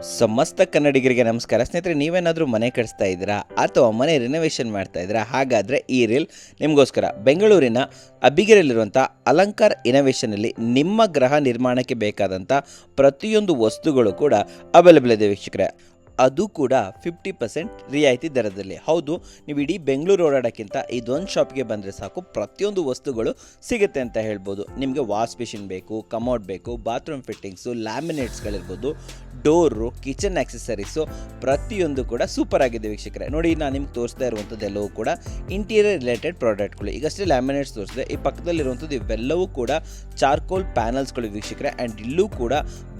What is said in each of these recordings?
ಸಮಸ್ತ ಕನ್ನಡಿಗರಿಗೆ ನಮಸ್ಕಾರ. ಸ್ನೇಹಿತರೆ, ನೀವೇನಾದರೂ ಮನೆ ಕಟ್ಸ್ತಾ ಇದ್ದೀರಾ? ಅಥವಾ ಮನೆ ರಿನೋವೇಷನ್ ಮಾಡ್ತಾ ಇದ್ದೀರಾ? ಹಾಗಾದರೆ ಈ ರೀಲ್ ನಿಮಗೋಸ್ಕರ ಬೆಂಗಳೂರಿನ ಅಬ್ಬಿಗೆರೆಯಲ್ಲಿರುವಂಥ ಅಲಂಕಾರ್ ಇನೋವೇಷನಲ್ಲಿ ನಿಮ್ಮ ಗ್ರಹ ನಿರ್ಮಾಣಕ್ಕೆ ಬೇಕಾದಂಥ ಪ್ರತಿಯೊಂದು ವಸ್ತುಗಳು ಕೂಡ ಅವೈಲೇಬಲ್ ಇದೆ ವೀಕ್ಷಕರೇ. ಅದು ಕೂಡ ಫಿಫ್ಟಿ ಪರ್ಸೆಂಟ್ ರಿಯಾಯಿತಿ ದರದಲ್ಲಿ. ಹೌದು, ನೀವು ಇಡೀ ಬೆಂಗಳೂರು ಓಡಾಡೋಕ್ಕಿಂತ ಇದೊಂದು ಶಾಪ್ಗೆ ಬಂದರೆ ಸಾಕು, ಪ್ರತಿಯೊಂದು ವಸ್ತುಗಳು ಸಿಗುತ್ತೆ ಅಂತ ಹೇಳ್ಬೋದು. ನಿಮಗೆ ವಾಶ್ ಮಿಷಿನ್ ಬೇಕು ಕಮೋಡ್ ಬೇಕು ಬಾತ್ರೂಮ್ ಫಿಟ್ಟಿಂಗ್ಸು ಲ್ಯಾಮಿನೇಟ್ಸ್ಗಳಿರ್ಬೋದು ಡೋರು ಕಿಚನ್ ಆಕ್ಸೆಸರೀಸು ಪ್ರತಿಯೊಂದು ಕೂಡ ಸೂಪರ್ ಆಗಿದೆ ವೀಕ್ಷಕರೇ. ನೋಡಿ ನಾನು ನಿಮ್ಗೆ ತೋರಿಸ್ತಾ ಇರುವಂಥದ್ದು ಎಲ್ಲವೂ ಕೂಡ ಇಂಟೀರಿಯರ್ ರಿಲೇಟೆಡ್ ಪ್ರಾಡಕ್ಟ್ಗಳು ಈಗಷ್ಟೇ ಲ್ಯಾಮಿನೇಟ್ಸ್ ತೋರಿಸಿದೆ, ಈ ಪಕ್ಕದಲ್ಲಿರುವಂಥದ್ದು ಇವೆಲ್ಲವೂ ಕೂಡ ಚಾರ್ಕೋಲ್ ಪ್ಯಾನಲ್ಸ್ಗಳು ವೀಕ್ಷಕರೇ. ಆ್ಯಂಡ್ ಇಲ್ಲೂ ಕೂಡ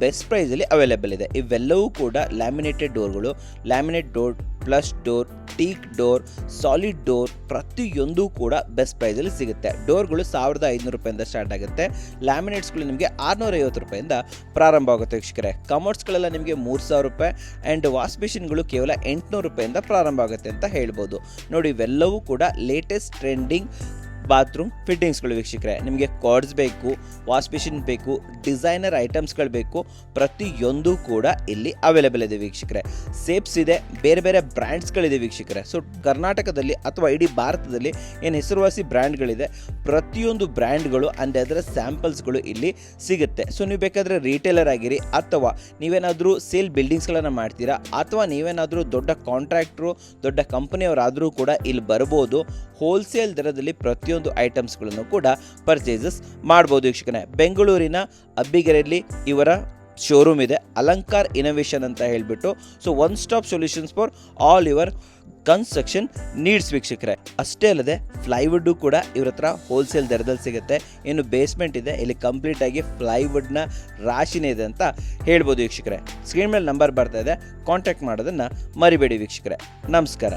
ಬೆಸ್ಟ್ ಪ್ರೈಸಲ್ಲಿ ಅವೈಲೇಬಲ್ ಇದೆ. ಇವೆಲ್ಲವೂ ಕೂಡ laminated ಡೋರ್ಗಳು laminate door plus door teak door solid door ಪ್ರತಿಯೊಂದು ಕೂಡ ಬೆಸ್ಟ್ ಪ್ರೈಸಲ್ಲಿ ಸಿಗುತ್ತೆ. ಡೋರ್ಗಳು ಸಾವಿರದ ಐದುನೂರು ರೂಪಾಯಿಂದ ಸ್ಟಾರ್ಟ್ ಆಗುತ್ತೆ. ಲ್ಯಾಮಿನೇಟ್ಸ್ಗಳು ನಿಮಗೆ ಆರುನೂರ ಐವತ್ತು ರೂಪಾಯಿಂದ ಪ್ರಾರಂಭ ಆಗುತ್ತೆ ವೀಕ್ಷಕರೇ. ಕಮೋಡ್ಸ್ಗಳೆಲ್ಲ ನಿಮಗೆ ಮೂರು ಸಾವಿರ ರೂಪಾಯಿ ಆ್ಯಂಡ್ ವಾಶ್ ಮಿಷಿನ್ಗಳು ಕೇವಲ ಎಂಟುನೂರು ರೂಪಾಯಿಂದ ಪ್ರಾರಂಭ ಆಗುತ್ತೆ ಅಂತ ಹೇಳ್ಬೋದು. ನೋಡಿ, ಇವೆಲ್ಲವೂ ಕೂಡ ಲೇಟೆಸ್ಟ್ ಟ್ರೆಂಡಿಂಗ್ ಬಾತ್ರೂಮ್ ಫಿಟ್ಟಿಂಗ್ಸ್ಗಳು ವೀಕ್ಷಕರೇ. ನಿಮಗೆ ಕಾರ್ಡ್ಸ್ ಬೇಕು ವಾಶ್ ಮಿಷಿನ್ ಬೇಕು ಡಿಸೈನರ್ ಐಟಮ್ಸ್ಗಳು ಬೇಕು. ಪ್ರತಿಯೊಂದು ಕೂಡ ಇಲ್ಲಿ ಅವೈಲೇಬಲ್ ಇದೆ ವೀಕ್ಷಕರೇ. ಸೇಪ್ಸ್ ಇದೆ, ಬೇರೆ ಬೇರೆ ಬ್ರ್ಯಾಂಡ್ಸ್ಗಳಿದೆ ವೀಕ್ಷಕರೇ. ಸೊ ಕರ್ನಾಟಕದಲ್ಲಿ ಅಥವಾ ಇಡೀ ಭಾರತದಲ್ಲಿ ಏನು ಹೆಸರುವಾಸಿ ಬ್ರ್ಯಾಂಡ್ಗಳಿದೆ ಪ್ರತಿಯೊಂದು ಬ್ರ್ಯಾಂಡ್ಗಳು ಅಂದರೆ ಅದರ ಸ್ಯಾಂಪಲ್ಸ್ಗಳು ಇಲ್ಲಿ ಸಿಗುತ್ತೆ. ಸೊ ನೀವು ಬೇಕಾದರೆ ರಿಟೇಲರ್ ಆಗಿರಿ ಅಥವಾ ನೀವೇನಾದರೂ ಸೇಲ್ ಬಿಲ್ಡಿಂಗ್ಸ್ಗಳನ್ನು ಮಾಡ್ತೀರಾ ಅಥವಾ ನೀವೇನಾದರೂ ದೊಡ್ಡ ಕಾಂಟ್ರಾಕ್ಟ್ರು ದೊಡ್ಡ ಕಂಪನಿಯವರಾದರೂ ಕೂಡ ಇಲ್ಲಿ ಬರ್ಬೋದು. ಹೋಲ್ಸೇಲ್ ದರದಲ್ಲಿ ಪ್ರತಿಯೊಂದು ಐಟಮ್ಸ್ಗಳನ್ನು ಕೂಡ ಪರ್ಚೇಸಸ್ ಮಾಡ್ಬೋದು ವೀಕ್ಷಕನೇ ಬೆಂಗಳೂರಿನ ಅಬ್ಬಿಗೆರೆಯಲ್ಲಿ ಇವರ ಶೋರೂಮ್ ಇದೆ. ಅಲಂಕಾರ್ ಇನೋವೇಷನ್ ಅಂತ ಹೇಳಿಬಿಟ್ಟು so one stop solutions for all your construction needs ವೀಕ್ಷಕರೇ. ಅಷ್ಟೇ ಅಲ್ಲದೆ ಫ್ಲೈವುಡ್ಡು ಕೂಡ ಇವ್ರ ಹತ್ರ ಹೋಲ್ಸೇಲ್ ದರದಲ್ಲಿ ಸಿಗುತ್ತೆ. ಇನ್ನು ಬೇಸ್ಮೆಂಟ್ ಇದೆ. ಇಲ್ಲಿ ಕಂಪ್ಲೀಟ್ ಆಗಿ ಫ್ಲೈವುಡ್ನ ರಾಶಿನೇ ಇದೆ ಅಂತ ಹೇಳ್ಬೋದು ವೀಕ್ಷಕರೇ. ಸ್ಕ್ರೀನ್ ಮೇಲೆ ನಂಬರ್ ಬರ್ತಾ ಇದೆ. ಕಾಂಟ್ಯಾಕ್ಟ್ ಮಾಡೋದನ್ನು ಮರಿಬೇಡಿ ವೀಕ್ಷಕರೇ. ನಮಸ್ಕಾರ.